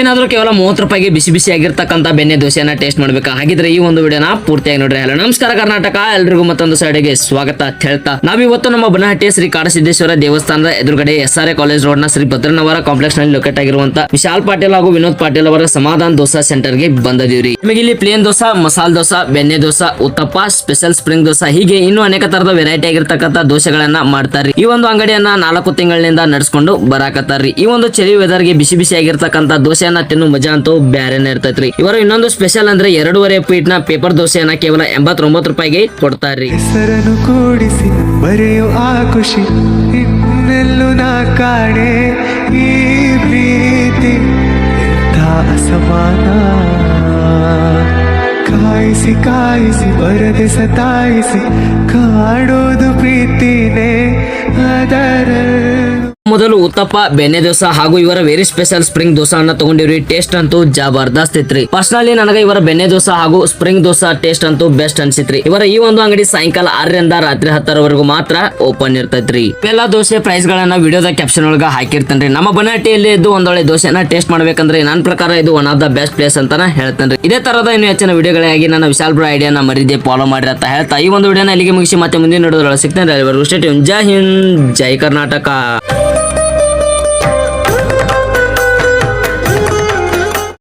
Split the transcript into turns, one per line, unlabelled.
ಏನಾದ್ರೂ ಕೇವಲ ಮೂವತ್ತು ರೂಪಾಯಿಗೆ ಬಿಸಿ ಬಿಸಿ ಆಗಿರ್ತಕ್ಕಂಥ ಬೆಣ್ಣೆ ದೋಸೆಯನ್ನ ಟೇಸ್ಟ್ ಮಾಡಬೇಕಾ? ಹಾಗಿದ್ರೆ ಈ ಒಂದು ವಿಡಿಯೋನ ಪೂರ್ತಿಯಾಗಿ ನೋಡ್ರಿ. ಹಲೋ, ನಮಸ್ಕಾರ ಕರ್ನಾಟಕ. ಎಲ್ರಿಗೂ ಮತ್ತೊಂದು ಸೈಡ್ಗೆ ಸ್ವಾಗತ ಅಂತ ಹೇಳ್ತಾ. ನಾವಿವತ್ತು ನಮ್ಮ ಬನಹಟ್ಟಿಯ ಶ್ರೀ ಕಾಡಸಿದ್ದೇಶ್ವರ ದೇವಸ್ಥಾನದ ಎದುರುಗಡೆ ಎಸ್ ಆರ್ ಎ ಕಾಲೇಜ್ ರೋಡ್ನ ಶ್ರೀ ಭದ್ರನವರ ಕಾಂಪ್ಲೆಕ್ಸ್ನಲ್ಲಿ ಲೊಕೇಟ್ ಆಗಿರುವಂತಹ ವಿಶಾಲ್ ಪಾಟೀಲ್ ಹಾಗೂ ವಿನೋದ್ ಪಾಟೀಲ್ ಅವರ ಸಮಾಧಾನ ದೋಸಾ ಸೆಂಟರ್ಗೆ ಬಂದದೀವ್ರಿ ನಿಮಗೆ ಇಲ್ಲಿ ಪ್ಲೇನ್ ದೋಸಾ, ಮಸಾಲ ದೋಸಾ, ಬೆಣ್ಣೆ ದೋಸಾ, ಉತ್ತಪ್ಪ ಸ್ಪೆಷಲ್ ಸ್ಪ್ರಿಂಗ್ ದೋಸಾ ಹೀಗೆ ಇನ್ನೂ ಅನೇಕ ತರದ ವೆರೈಟಿ ಆಗಿರ್ತಕ್ಕಂಥ ದೋಸೆಗಳನ್ನ ಮಾಡ್ತಾರೆ ಈ ಒಂದು ಅಂಗಡಿಯನ್ನ ನಾಲ್ಕು ತಿಂಗಳಿನಿಂದ ನಡೆಸ್ಕೊಂಡು ಬರಾಕತ್ತಾರ್ರಿ. ಈ ಒಂದು ಚಳಿ ವೆದರ್ಗೆ ಬಿಸಿ ಬಿಸಿ ಆಗಿರ್ತಕ್ಕಂಥ ದೋಸೆಯನ್ನ ತಿನ್ನು ಮಜಾ ಅಂತೂ ಬ್ಯಾರೇನೆ ಇರ್ತೈತ್ರಿ. ಇವರು ಇನ್ನೊಂದು ಸ್ಪೆಷಲ್ ಅಂದ್ರೆ ಎರಡೂವರೆ ಫೀಟ್ನ ಪೇಪರ್ ದೋಸೆಯನ್ನ ಕೇವಲ ಎಂಬತ್ತೊಂಬತ್ತು ರೂಪಾಯಿಗೆ ಕೊಡ್ತಾರ್ರಿ.
ಹೆಸರನ್ನು ಕೂಡಿಸಿ, ಬರೆಯೋ ಆ ಖುಷಿ ಇನ್ನೆಲ್ಲೂ ನಾ ಕಾಣೆ. ಈ ಪ್ರೀತಿ ಅಸಮಾನ. ಕಾಯಿಸಿ ಕಾಯಿಸಿ, ಬರದೆ ಸತಾಯಿಸಿ, ಕಾಡೋದು ಪ್ರೀತಿನೇ. ಅದರಲ್ಲೂ
ಮೊದಲು ಉತ್ತಪ್ಪ, ಬೆಣ್ಣೆ ದೋಸಾ ಹಾಗೂ ಇವರ ವೆರಿ ಸ್ಪೆಷಲ್ ಸ್ಪ್ರಿಂಗ್ ದೋಸಾ ಅನ್ನ ತಗೊಂಡಿವ್ರಿ. ಟೇಸ್ಟ್ ಅಂತೂ ಜಬರ್ದಸ್ತ್ ಇತ್ರಿ ಪರ್ಸನಲಿ ನನಗೆ ಇವರ ಬೆಣ್ಣೆ ದೋಸಾ ಹಾಗೂ ಸ್ಪ್ರಿಂಗ್ ದೋಸಾ ಟೇಸ್ಟ್ ಅಂತೂ ಬೆಸ್ಟ್ ಅನ್ಸಿತ್ರಿ. ಇವರ ಈ ಒಂದು ಅಂಗಡಿ ಸಾಯಂಕಾಲ ಆರರಿಂದ ರಾತ್ರಿ ಹತ್ತರವರೆಗೂ ಮಾತ್ರ ಓಪನ್ ಇರ್ತೈತ್ರಿ. ಎಲ್ಲ ದೋಸೆ ಪ್ರೈಸ್ ಗಳನ್ನ ವಿಡಿಯೋದ ಕ್ಯಾಪ್ಷನ್ ಒಳಗ ಹಾಕಿರ್ತೇನ್ರಿ. ನಮ್ಮ ಬನಾಟಿಯಲ್ಲಿ ಇದ್ದು ಒಂದೊಳ್ಳೆ ದೋಸೆನ ಟೇಸ್ಟ್ ಮಾಡ್ಬೇಕಂದ್ರೆ ನನ್ನ ಪ್ರಕಾರ ಇದು one of the best place ಅಂತಾನೆ ಹೇಳ್ತೇನೆ ಇದೇ ತರದ ಇನ್ನು ಹೆಚ್ಚಿನ ವಿಡಿಯೋಗಳಾಗಿ ನನ್ನ ವಿಶಾಲ್ ಬ್ರೋ ಐಡಿಯಾನ ಮರಿದೆ ಫಾಲೋ ಮಾಡಿ ಅಂತ ಹೇಳ್ತಾ ಈ ಒಂದು ವಿಡಿಯೋನ ಇಲ್ಲಿಗೆ ಮುಗಿಸಿ ಮತ್ತೆ ಮುಂದಿನ ನೋಡೋದ್ರೊಳಗೆ ಸಿಗ್ತೇನೆ ಜೈ ಹಿಂದ್, ಜೈ ಕರ್ನಾಟಕ.